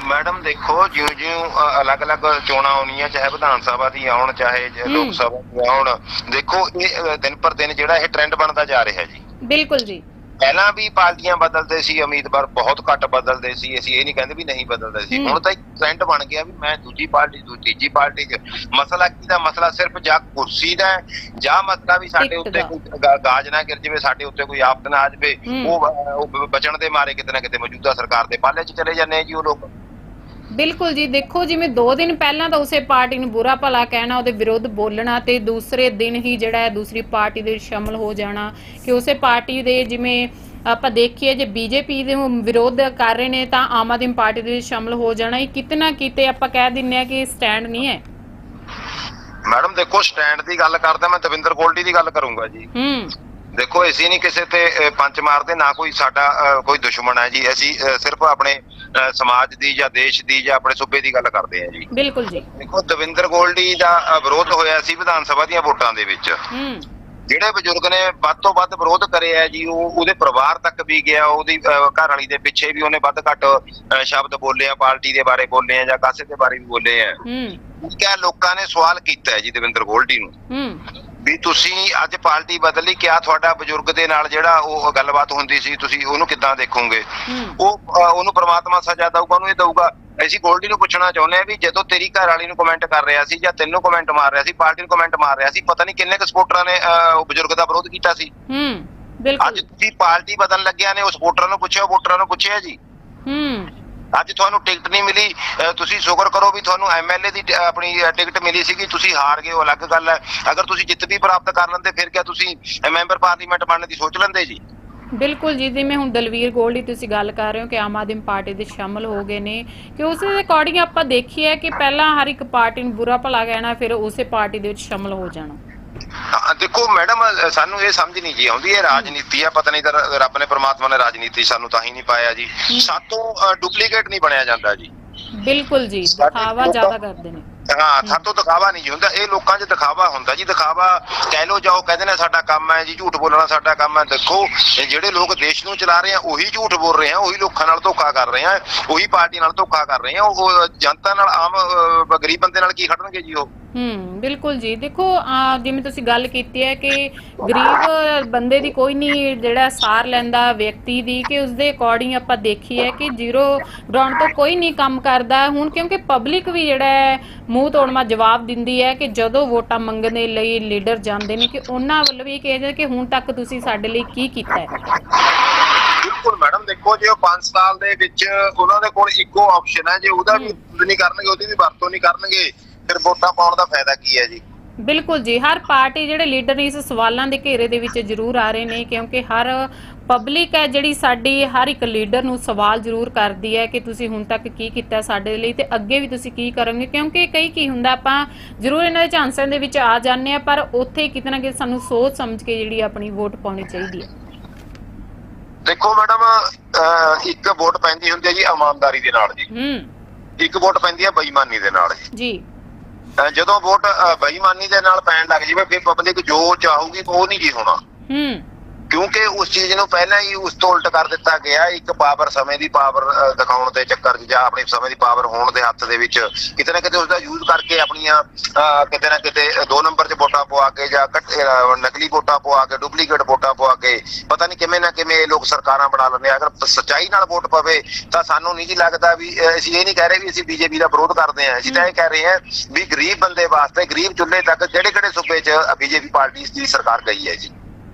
ਮੈਡਮ ਦੇਖੋ ਜਿਉਂ ਜਿਉਂ ਅਲੱਗ-ਅਲੱਗ ਚੋਣਾਂ ਆਉਣੀਆਂ ਚਾਹੇ ਵਿਧਾਨ ਸਭਾ ਦੀ ਆਉਣ ਚਾਹੇ। ਲੋਕ ਸਭਾ ਦੀ ਆਉਣ ਦੇਖੋ ਇਹ ਦਿਨ ਪਰ ਦਿਨ ਜਿਹੜਾ ਇਹ ਟ੍ਰੈਂਡ ਬਣਦਾ ਜਾ ਰਿਹਾ ਜੀ ਬਿਲਕੁਲ ਜੀ ਪਹਿਲਾਂ ਵੀ ਪਾਰਟੀਆਂ ਬਦਲਦੇ ਸੀ ਉਮੀਦਵਾਰ ਬਹੁਤ ਘੱਟ ਬਦਲਦੇ ਸੀ ਅਸੀਂ ਇਹ ਨਹੀਂ ਕਹਿੰਦੇ ਵੀ ਨਹੀਂ ਬਦਲਦੇ ਸੀ। ਹੁਣ ਤਾਂ ਇੱਕ ਟ੍ਰੈਂਡ ਬਣ ਗਿਆ ਵੀ ਮੈਂ ਦੂਜੀ ਪਾਰਟੀ ਤੋਂ ਤੀਜੀ ਪਾਰਟੀ 'ਚ ਮਸਲਾ ਕੀ ਦਾ ਮਸਲਾ ਸਿਰਫ ਜਾਂ ਕੁਰਸੀ ਦਾ ਜਾਂ ਮਸਲਾ ਵੀ ਸਾਡੇ ਉੱਤੇ। ਕੋਈ ਗਾਜ ਨਾ ਗਿਰ ਜਾਵੇ ਸਾਡੇ ਉੱਤੇ ਕੋਈ ਆਫਤ ਨਾ ਆ ਜਾਵੇ। ਉਹ ਬਚਣ ਦੇ ਮਾਰੇ ਕਿਤੇ ਨਾ ਕਿਤੇ ਮੌਜੂਦਾ ਸਰਕਾਰ ਦੇ ਪਾਲੇ 'ਚ ਚਲੇ ਜਾਂਦੇ ਜੀ ਉਹ ਲੋਕ ਬਿਲਕੁਲ ਜੀ ਦੇਖੋ ਜਿਵੇਂ 2 ਦਿਨ ਪਹਿਲਾਂ ਤਾਂ ਉਸੇ ਪਾਰਟੀ ਨੂੰ ਬੁਰਾ ਭਲਾ ਕਹਿਣਾ ਉਹਦੇ ਵਿਰੁੱਧ ਬੋਲਣਾ ਤੇ ਦੂਸਰੇ ਦਿਨ ਹੀ ਜਿਹੜਾ ਹੈ ਦੂਸਰੀ ਪਾਰਟੀ ਦੇ ਸ਼ਾਮਲ ਹੋ ਜਾਣਾ ਕਿ ਉਸੇ ਪਾਰਟੀ ਦੇ ਜਿਵੇਂ ਆਪਾਂ ਦੇਖੀਏ ਜੇ ਬੀਜੇਪੀ ਦੇ ਵਿਰੋਧ ਕਰ ਰਹੇ ਨੇ ਤਾਂ ਆਮ ਆਦਮੀ ਪਾਰਟੀ ਦੇ ਸ਼ਾਮਲ ਹੋ ਜਾਣਾ। ਇਹ ਕਿਤਨਾ ਕਿਤੇ ਆਪਾਂ ਕਹਿ ਦਿੰਨੇ ਆ ਕਿ ਸਟੈਂਡ ਨਹੀਂ ਹੈ। ਮੈਡਮ ਦੇਖੋ ਸਟੈਂਡ ਦੀ ਗੱਲ ਕਰਦਾ ਮੈਂ ਦਵਿੰਦਰ ਗੋਲਡੀ ਦੀ ਗੱਲ ਕਰੂੰਗਾ ਜੀ। ਹੂੰ। ਦੇਖੋ ਅਸੀਂ ਨਹੀਂ ਕਿਸੇ ਤੇ ਪੰਚ ਮਾਰਦੇ ਨਾ ਕੋਈ ਸਾਡਾ ਕੋਈ ਦੁਸ਼ਮਣ ਹੈ ਜੀ। ਅਸੀਂ ਸਿਰਫ ਆਪਣੇ ਸਮਾਜ ਦੀ ਜਾਂ ਦੇਸ਼ ਦੀ ਜਾਂ ਆਪਣੇ ਸੂਬੇ ਦੀ ਗੱਲ ਕਰਦੇ ਹਾਂ ਜੀ। ਬਿਲਕੁਲ ਜੀ। ਦੇਖੋ ਦਵਿੰਦਰ ਗੋਲਡੀ ਦਾ ਵਿਰੋਧ ਹੋਇਆ ਸੀ ਵਿਧਾਨ ਸਭਾ ਦੀਆਂ ਵੋਟਾਂ ਦੇ ਵਿੱਚ। ਹੂੰ। ਜਿਹੜੇ ਬਜ਼ੁਰਗ ਨੇ ਵੱਧ ਤੋਂ ਵੱਧ ਵਿਰੋਧ ਕਰਿਆ ਜੀ ਉਹ ਉਹਦੇ ਪਰਿਵਾਰ ਤੱਕ ਵੀ ਗਿਆ ਉਹਦੀ ਘਰ ਵਾਲੀ ਦੇ ਪਿੱਛੇ ਵੀ ਉਹਨੇ ਵੱਧ ਘੱਟ ਸ਼ਬਦ ਬੋਲੇ ਆ ਪਾਰਟੀ ਦੇ ਬਾਰੇ ਬੋਲੇ ਆ ਜਾਂ ਕਾਸੇ ਦੇ ਬਾਰੇ ਵੀ ਬੋਲੇ ਆ। ਹੂੰ। ਕਿਆ ਲੋਕਾਂ ਨੇ ਸਵਾਲ ਕੀਤਾ ਹੈ ਜੀ ਦਵਿੰਦਰ ਗੋਲਡੀ ਨੂੰ। ਹੂੰ। ਵੀ ਤੁਸੀਂ ਅੱਜ ਪਾਰਟੀ ਬਦਲੀ ਕਿਆ ਤੁਹਾਡਾ ਬਜ਼ੁਰਗ ਦੇ ਨਾਲ ਜਿਹੜਾ ਉਹ ਗੱਲਬਾਤ ਹੁੰਦੀ ਸੀ ਤੁਸੀਂ ਉਹਨੂੰ ਕਿੱਦਾਂ ਦੇਖੋਗੇ? ਉਹ ਉਹਨੂੰ ਪ੍ਰਮਾਤਮਾ ਸਜ਼ਾ ਦਊਗਾ ਉਹਨੂੰ ਇਹ ਦਊਗਾ। ਅਸੀਂ ਗੋਲਡੀ ਨੂੰ ਪੁੱਛਣਾ ਚਾਹੁੰਦੇ ਆ ਵੀ ਜਦੋਂ ਤੇਰੀ ਘਰ ਵਾਲੀ ਨੂੰ ਕਮੈਂਟ ਕਰ ਰਿਹਾ ਸੀ ਜਾਂ ਤੈਨੂੰ ਕਮੈਂਟ ਮਾਰ ਰਿਹਾ ਸੀ ਪਾਰਟੀ ਨੂੰ ਕਮੈਂਟ ਮਾਰ ਰਿਹਾ ਸੀ ਪਤਾ ਨਹੀਂ ਕਿੰਨੇ ਕੁ ਸਪੋਰਟਰਾਂ ਨੇ ਉਹ ਬਜ਼ੁਰਗ ਦਾ ਵਿਰੋਧ ਕੀਤਾ ਸੀ। ਹੂੰ ਅੱਜ ਬਿਲਕੁਲ ਤੁਸੀਂ ਪਾਰਟੀ ਬਦਲਣ ਲੱਗਿਆ ਨੇ ਉਹ ਸਪੋਰਟਰਾਂ ਨੂੰ ਪੁੱਛਿਆ ਵੋਟਰਾਂ ਨੂੰ ਪੁੱਛਿਆ ਜੀ? ਅੱਜ ਤੁਹਾਨੂੰ ਟਿਕਟ ਨਹੀਂ ਮਿਲੀ ਤੁਸੀਂ ਸ਼ੁਕਰ ਕਰੋ ਵੀ ਤੁਹਾਨੂੰ ਐਮਐਲਏ ਦੀ ਆਪਣੀ ਟਿਕਟ ਮਿਲੀ ਸੀਗੀ, ਤੁਸੀਂ ਹਾਰ ਗਏ, ਉਹ ਅਲੱਗ ਗੱਲ ਹੈ। ਅਗਰ ਤੁਸੀਂ ਜਿੱਤ ਵੀ ਪ੍ਰਾਪਤ ਕਰ ਲੈਂਦੇ, ਫਿਰ ਕਿਆ ਤੁਸੀਂ ਮੈਂਬਰ ਪਾਰਲੀਮੈਂਟ ਬਣਨ ਦੀ ਸੋਚ ਲੈਂਦੇ ਜੀ? ਬਿਲਕੁਲ ਜੀ, ਜਿਵੇਂ ਹੁਣ ਦਲਵੀਰ ਗੋਲਡੀ ਤੁਸੀਂ ਗੱਲ ਕਰ ਰਹੇ ਹੋ ਕਿ ਆਮ ਆਦਮੀ ਪਾਰਟੀ ਦੇ ਸ਼ਾਮਲ ਹੋ ਗਏ ਨੇ, ਕਿ ਉਸ ਦੇ ਅਕੋਰਡਿੰਗ ਆਪਾਂ ਦੇਖੀਏ ਕਿ ਪਹਿਲਾਂ ਹਰ ਇੱਕ ਪਾਰਟੀ ਨੂੰ ਬੁਰਾ ਭਲਾ ਕਹਿਣਾ, ਫਿਰ ਉਸੇ ਪਾਰਟੀ ਦੇ ਵਿੱਚ ਸ਼ਾਮਲ ਹੋ ਜਾਣਾ। ਦੇਖੋ ਮੈਡਮ ਸਾਨੂੰ ਇਹ ਸਮਝ ਨਹੀਂ ਜੀ ਆਉਂਦੀ ਇਹ ਰਾਜਨੀਤੀ ਆ ਪਤਾ ਨਹੀਂ ਤਾਂ ਰੱਬ ਨੇ ਪ੍ਰਮਾਤਮਾ ਨੇ ਰਾਜਨੀਤੀ ਸਾਨੂੰ ਤਾਂ ਹੀ ਨਹੀਂ ਪਾਇਆ ਜੀ। ਸਾਤੋਂ ਡੁਪਲੀਕੇਟ ਨਹੀਂ ਬਣਿਆ ਜਾਂਦਾ ਜੀ। ਬਿਲਕੁਲ ਜੀ ਦਿਖਾਵਾ ਜ਼ਿਆਦਾ ਕਰਦੇ ਨੇ। ਹਾਂ ਸਾਤੋਂ ਦਿਖਾਵਾ ਨਹੀਂ ਹੁੰਦਾ ਇਹ ਲੋਕਾਂ 'ਚ ਦਿਖਾਵਾ ਹੁੰਦਾ ਜੀ ਦਿਖਾਵਾ ਕਹਿ ਲੋ ਜਾਓ ਕਹਿੰਦੇ ਨੇ ਸਾਡਾ ਕੰਮ ਹੈ ਜੀ ਝੂਠ ਬੋਲਣਾ ਸਾਡਾ ਕੰਮ ਹੈ ਦੇਖੋ ਇਹ ਜਿਹੜੇ ਲੋਕ ਦੇਸ਼ ਨੂੰ ਚਲਾ ਰਹੇ ਆ ਉਹੀ ਝੂਠ ਬੋਲ ਰਹੇ ਆ ਉਹੀ ਲੋਕਾਂ ਨਾਲ ਧੋਖਾ ਕਰ ਰਹੇ ਆ ਉਹੀ ਪਾਰਟੀ ਨਾਲ ਧੋਖਾ ਕਰ ਰਹੇ ਆ ਉਹ ਜਨਤਾ ਨਾਲ ਆਮ ਗਰੀਬ ਬੰਦੇ ਨਾਲ ਕੀ ਖੜਨਗੇ ਜੀ ਉਹ? ਹੂੰ ਬਿਲਕੁਲ ਜੀ। ਦੇਖੋ ਆ, ਜਿਵੇਂ ਤੁਸੀਂ ਗੱਲ ਕੀਤੀ ਹੈ ਕਿ ਗਰੀਬ ਬੰਦੇ ਦੀ ਕੋਈ ਨਹੀਂ ਜਿਹੜਾ ਸਾਰ ਲੈਂਦਾ ਵਿਅਕਤੀ ਦੀ ਕਿ ਉਸ ਦੇ ਅਕੋਰਡਿੰਗ ਆਪਾਂ ਦੇਖੀਏ ਕਿ ਜ਼ੀਰੋ ਗਰਾਊਂਡ ਤੋਂ ਕੋਈ ਨਹੀਂ ਕੰਮ ਕਰਦਾ। ਹੁਣ ਕਿਉਂਕਿ ਪਬਲਿਕ ਵੀ ਜਿਹੜਾ ਹੈ ਮੂੰਹ ਤੋੜਮਾ ਜਵਾਬ ਦਿੰਦੀ ਹੈ ਕਿ ਜਦੋਂ ਵੋਟਾਂ ਮੰਗਣ ਦੇ ਲਈ ਲੀਡਰ ਜਾਂਦੇ ਨੇ ਕਿ ਉਹਨਾਂ ਵੱਲੋਂ ਵੀ ਕਿਹਾ ਜਾਂਦਾ ਕਿ ਹੁਣ ਤੱਕ ਤੁਸੀਂ ਸਾਡੇ ਲਈ ਕੀ ਕੀਤਾ ਹੈ। ਬਿਲਕੁਲ ਮੈਡਮ ਦੇਖੋ ਜੇ ਉਹ 5 ਸਾਲ ਦੇ ਵਿੱਚ ਉਹਨਾਂ ਦੇ ਕੋਲ ਇੱਕੋ ਆਪਸ਼ਨ ਹੈ ਜੇ ਉਹਦਾ ਵੀ ਹੂੰ। ਯੂਜ਼ ਨਹੀਂ ਕਰਨਗੇ ਉਹਦੀ ਵੀ ਵਰਤੋਂ ਨਹੀਂ ਕਰਨਗੇ ਫਿਰ ਵੋਟਾਂ ਪਾਉਣ ਦਾ ਫਾਇਦਾ ਕੀ ਹੈ ਜੀ? ਬਿਲਕੁਲ ਜੀ ਹਰ ਪਾਰਟੀ ਜਿਹੜੇ ਲੀਡਰ ਨੇ ਇਸ ਸਵਾਲਾਂ ਦੇ ਘੇਰੇ ਦੇ ਵਿੱਚ ਜ਼ਰੂਰ ਆ ਰਹੇ ਨੇ ਕਿਉਂਕਿ ਹਰ ਪਬਲਿਕ ਹੈ ਜਿਹੜੀ ਸਾਡੀ ਹਰ ਇੱਕ ਲੀਡਰ ਨੂੰ ਸਵਾਲ ਜ਼ਰੂਰ ਕਰਦੀ ਹੈ ਕਿ ਤੁਸੀਂ ਹੁਣ ਤੱਕ ਕੀ ਕੀਤਾ ਸਾਡੇ ਲਈ ਤੇ ਅੱਗੇ ਵੀ ਤੁਸੀਂ ਕੀ ਕਰੋਗੇ? ਕਿਉਂਕਿ ਕਈ ਕੀ ਹੁੰਦਾ ਆਪਾਂ ਜ਼ਰੂਰ ਇਹਨਾਂ ਦੇ ਝਾਂਸਿਆਂ ਦੇ ਵਿੱਚ ਆ ਜਾਂਦੇ ਆ ਪਰ ਉੱਥੇ ਕਿਤੇ ਨਾ ਕਿਤੇ ਸਾਨੂੰ ਸੋਚ ਸਮਝ ਕੇ ਜਿਹੜੀ ਆਪਣੀ ਵੋਟ ਪਾਉਣੀ ਚਾਹੀਦੀ ਹੈ। ਦੇਖੋ ਮੈਡਮ ਇੱਕ ਵੋਟ ਪੈਂਦੀ ਹੁੰਦੀ ਹੈ ਜੀ ਇਮਾਨਦਾਰੀ ਦੇ ਨਾਲ ਜੀ। ਹੂੰ। ਇੱਕ ਵੋਟ ਪੈਂਦੀ ਹੈ ਬੇਈਮਾਨੀ ਦੇ ਨਾਲ ਜੀ। ਜੀ। ਜਦੋਂ ਵੋਟ ਬੇਈਮਾਨੀ ਦੇ ਨਾਲ ਪੈਣ ਲੱਗ ਜਾਵੇ, ਫਿਰ ਪਬਲਿਕ ਜੋ ਚਾਹੂਗੀ ਉਹ ਨਹੀਂ ਜੀ ਹੋਣਾ। ਹੂੰ। ਕਿਉਂਕਿ ਉਸ ਚੀਜ਼ ਨੂੰ ਪਹਿਲਾਂ ਹੀ ਉਸ ਤੋਂ ਉਲਟ ਕਰ ਦਿੱਤਾ ਗਿਆ ਇੱਕ ਪਾਵਰ ਸਮੇਂ ਦੀ ਪਾਵਰ ਦਿਖਾਉਣ ਦੇ ਚੱਕਰ 'ਚ ਜਾਂ ਆਪਣੀ ਸਮੇਂ ਦੀ ਪਾਵਰ ਹੋਣ ਦੇ ਹੱਥ ਦੇ ਵਿੱਚ ਕਿਤੇ ਨਾ ਕਿਤੇ ਉਸ ਦਾ ਯੂਜ਼ ਕਰਕੇ ਆਪਣੀਆਂ ਕਿਤੇ ਨਾ ਕਿਤੇ ਦੋ ਨੰਬਰ 'ਚ ਵੋਟਾਂ ਪਵਾ ਕੇ ਜਾਂ ਕੱਟ- ਅਹ, ਨਕਲੀ ਵੋਟਾਂ ਪਵਾ ਕੇ ਡੁਪਲੀਕੇਟ ਵੋਟਾਂ ਪਵਾ ਕੇ ਪਤਾ ਨਹੀਂ ਕਿਵੇਂ ਨਾ ਕਿਵੇਂ ਇਹ ਲੋਕ ਸਰਕਾਰਾਂ ਬਣਾ ਲੈਂਦੇ ਆ। ਅਗਰ ਸਚਾਈ ਨਾਲ ਵੋਟ ਪਵੇ ਤਾਂ ਸਾਨੂੰ ਨਹੀਂ ਜੀ ਲੱਗਦਾ ਵੀ ਅਸੀਂ ਇਹ ਨਹੀਂ ਕਹਿ ਰਹੇ ਵੀ ਅਸੀਂ ਬੀਜੇਪੀ ਦਾ ਵਿਰੋਧ ਕਰਦੇ ਹਾਂ। ਅਸੀਂ ਤਾਂ ਇਹ ਕਹਿ ਰਹੇ ਹਾਂ ਵੀ ਗਰੀਬ ਬੰਦੇ ਵਾਸਤੇ ਗਰੀਬ ਚੁੱਲ੍ਹੇ ਤੱਕ ਜਿਹੜੇ ਕਿਹੜੇ ਸੂਬੇ 'ਚ ਬੀਜੇਪੀ ਪਾਰਟੀ ਦੀ ਸਰਕਾਰ ਗਈ ਹੈ ਜੀ।